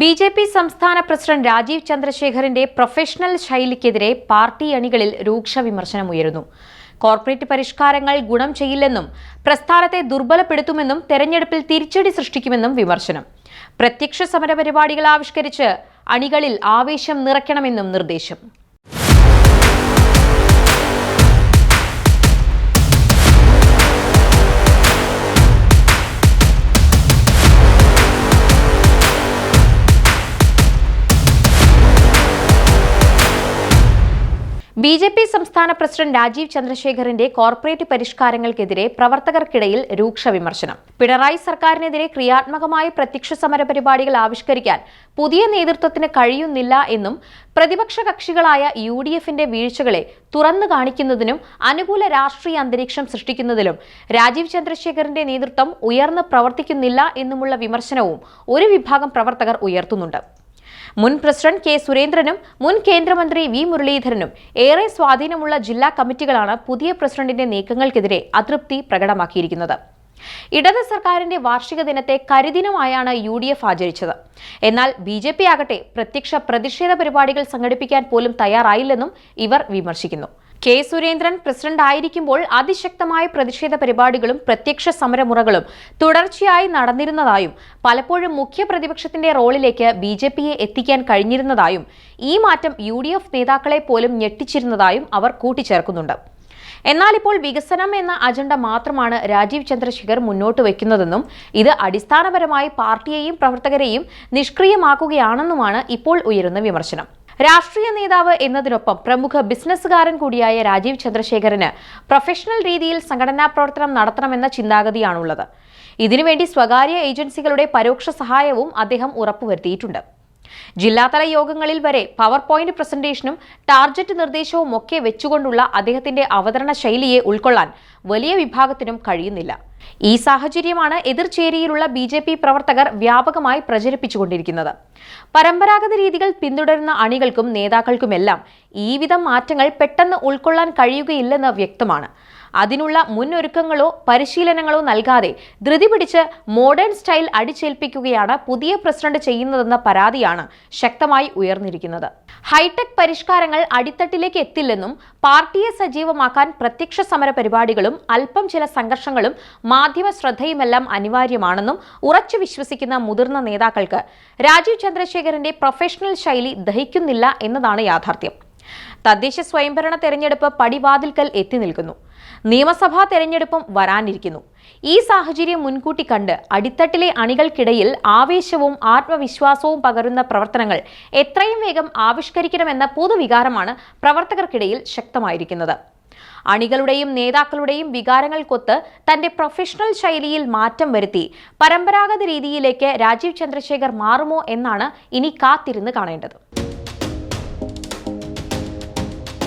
B J P സംസ്ഥാന president Rajeev ചന്ദ്രശേഖറിന്റെ professional ശൈലിക്കെതിരെ പാർട്ടി അണികളിൽ രൂക്ഷ വിമർശനമുയരുന്നു കോർപ്പറേറ്റ് പരിഷ്കാരങ്ങൾ ഗുണം ചെയ്യില്ലെന്നും പ്രസ്ഥാനത്തെ ദുർബലപ്പെടുത്തുമെന്നും തെരഞ്ഞെടുപ്പിൽ തിരിച്ചടി സൃഷ്ടിക്കുമെന്നും വിമർശനം. പ്രത്യക്ഷ സമരപരിപാടികൾ ആവിഷ്കരിച്ച് അണികളിൽ ആവേശം നിറയ്ക്കണമെന്നും നിർദ്ദേശം. ബി ജെ പി സംസ്ഥാന പ്രസിഡന്റ് രാജീവ് ചന്ദ്രശേഖറിന്റെ കോർപ്പറേറ്റ് പരിഷ്കാരങ്ങൾക്കെതിരെ പ്രവർത്തകർക്കിടയിൽ രൂക്ഷ വിമർശനം. പിണറായി സർക്കാരിനെതിരെ ക്രിയാത്മകമായ പ്രത്യക്ഷ സമര പരിപാടികൾ ആവിഷ്കരിക്കാൻ പുതിയ നേതൃത്വത്തിന് കഴിയുന്നില്ല എന്നും പ്രതിപക്ഷ കക്ഷികളായ യു ഡി എഫിന്റെ വീഴ്ചകളെ തുറന്നു കാണിക്കുന്നതിനും അനുകൂല രാഷ്ട്രീയ അന്തരീക്ഷം സൃഷ്ടിക്കുന്നതിലും രാജീവ് ചന്ദ്രശേഖറിന്റെ നേതൃത്വം ഉയർന്ന് പ്രവർത്തിക്കുന്നില്ല എന്നുമുള്ള വിമർശനവും ഒരു വിഭാഗം പ്രവർത്തകർ ഉയർത്തുന്നുണ്ട്. മുൻ പ്രസിഡന്റ് കെ സുരേന്ദ്രനും മുൻ കേന്ദ്രമന്ത്രി വി മുരളീധരനും ഏറെ സ്വാധീനമുള്ള ജില്ലാ കമ്മിറ്റികളാണ് പുതിയ പ്രസിഡന്റിന്റെ നീക്കങ്ങൾക്കെതിരെ അതൃപ്തി പ്രകടമാക്കിയിരിക്കുന്നത്. ഇടത് സർക്കാരിന്റെ വാർഷിക ദിനത്തെ കരിദിനമായാണ് യു ഡി എഫ് ആചരിച്ചത്. എന്നാൽ ബി ജെ പി ആകട്ടെ പ്രത്യക്ഷ പ്രതിഷേധ പരിപാടികൾ സംഘടിപ്പിക്കാൻ പോലും തയ്യാറായില്ലെന്നും ഇവർ വിമർശിക്കുന്നു. കെ സുരേന്ദ്രൻ പ്രസിഡന്റ് ആയിരിക്കുമ്പോൾ അതിശക്തമായ പ്രതിഷേധ പരിപാടികളും പ്രത്യക്ഷ സമരമുറകളും തുടർച്ചയായി നടന്നിരുന്നതായും പലപ്പോഴും മുഖ്യ പ്രതിപക്ഷത്തിന്റെ റോളിലേക്ക് ബി ജെ പിയെ എത്തിക്കാൻ കഴിഞ്ഞിരുന്നതായും ഈ മാറ്റം യു ഡി എഫ് നേതാക്കളെ പോലും ഞെട്ടിച്ചിരുന്നതായും അവർ കൂട്ടിച്ചേർക്കുന്നുണ്ട്. എന്നാൽ ഇപ്പോൾ വികസനം എന്ന അജണ്ട മാത്രമാണ് രാജീവ് ചന്ദ്രശേഖർ മുന്നോട്ട് വയ്ക്കുന്നതെന്നും ഇത് അടിസ്ഥാനപരമായി പാർട്ടിയെയും പ്രവർത്തകരെയും നിഷ്ക്രിയമാക്കുകയാണെന്നുമാണ് ഇപ്പോൾ ഉയരുന്ന വിമർശനം. രാഷ്ട്രീയ നേതാവ് എന്നതിനൊപ്പം പ്രമുഖ ബിസിനസ്സുകാരൻ കൂടിയായ രാജീവ് ചന്ദ്രശേഖരന് പ്രൊഫഷണൽ രീതിയിൽ സംഘടനാ പ്രവർത്തനം നടത്തണമെന്ന ചിന്താഗതിയാണുള്ളത്. ഇതിനുവേണ്ടി സ്വകാര്യ ഏജൻസികളുടെ പരോക്ഷ സഹായവും അദ്ദേഹം ഉറപ്പുവരുത്തിയിട്ടുണ്ട്. ജില്ലാതല യോഗങ്ങളിൽ വരെ പവർ പോയിന്റ് പ്രസന്റേഷനും ടാർജറ്റ് നിർദ്ദേശവും ഒക്കെ വെച്ചുകൊണ്ടുള്ള അദ്ദേഹത്തിന്റെ അവതരണ ശൈലിയെ ഉൾക്കൊള്ളാൻ വലിയ വിഭാഗത്തിനും കഴിയുന്നില്ല. ഈ സാഹചര്യമാണ് എതിർചേരിയിലുള്ള ബി ജെ പി പ്രവർത്തകർ വ്യാപകമായി പ്രചരിപ്പിച്ചുകൊണ്ടിരിക്കുന്നത്. പരമ്പരാഗത രീതികൾ പിന്തുടരുന്ന അണികൾക്കും നേതാക്കൾക്കുമെല്ലാം ഈ വിധം മാറ്റങ്ങൾ പെട്ടെന്ന് ഉൾക്കൊള്ളാൻ കഴിയുകയില്ലെന്ന് വ്യക്തമാണ്. അതിനുള്ള മുന്നൊരുക്കങ്ങളോ പരിശീലനങ്ങളോ നൽകാതെ ധൃതി പിടിച്ച് മോഡേൺ സ്റ്റൈൽ അടിച്ചേൽപ്പിക്കുകയാണ് പുതിയ പ്രസിഡന്റ് ചെയ്യുന്നതെന്ന പരാതിയാണ് ശക്തമായി ഉയർന്നിരിക്കുന്നത്. ഹൈടെക് പരിഷ്കാരങ്ങൾ അടിത്തട്ടിലേക്ക് എത്തില്ലെന്നും പാർട്ടിയെ സജീവമാക്കാൻ പ്രത്യക്ഷ സമര പരിപാടികളും അല്പം ചില സംഘർഷങ്ങളും മാധ്യമ ശ്രദ്ധയുമെല്ലാം അനിവാര്യമാണെന്നും ഉറച്ചു വിശ്വസിക്കുന്ന മുതിർന്ന നേതാക്കൾക്ക് രാജീവ് ചന്ദ്രശേഖരന്റെ പ്രൊഫഷണൽ ശൈലി ദഹിക്കുന്നില്ല എന്നതാണ് യാഥാർത്ഥ്യം. തദ്ദേശ സ്വയംഭരണ തെരഞ്ഞെടുപ്പ് പടിവാതിൽക്കൽ എത്തി നിൽക്കുന്നു. നിയമസഭാ തെരഞ്ഞെടുപ്പും വരാനിരിക്കുന്നു. ഈ സാഹചര്യം മുൻകൂട്ടി കണ്ട് അടിത്തട്ടിലെ അണികൾക്കിടയിൽ ആവേശവും ആത്മവിശ്വാസവും പകരുന്ന പ്രവർത്തനങ്ങൾ എത്രയും വേഗം ആവിഷ്കരിക്കണമെന്ന പൊതുവികാരമാണ് പ്രവർത്തകർക്കിടയിൽ ശക്തമായിരിക്കുന്നത്. അണികളുടെയും നേതാക്കളുടെയും വികാരങ്ങൾക്കൊത്ത് തന്റെ പ്രൊഫഷണൽ ശൈലിയിൽ മാറ്റം വരുത്തി പരമ്പരാഗത രീതിയിലേക്ക് രാജീവ് ചന്ദ്രശേഖർ മാറുമോ എന്നാണ് ഇനി കാത്തിരുന്ന് കാണേണ്ടത്.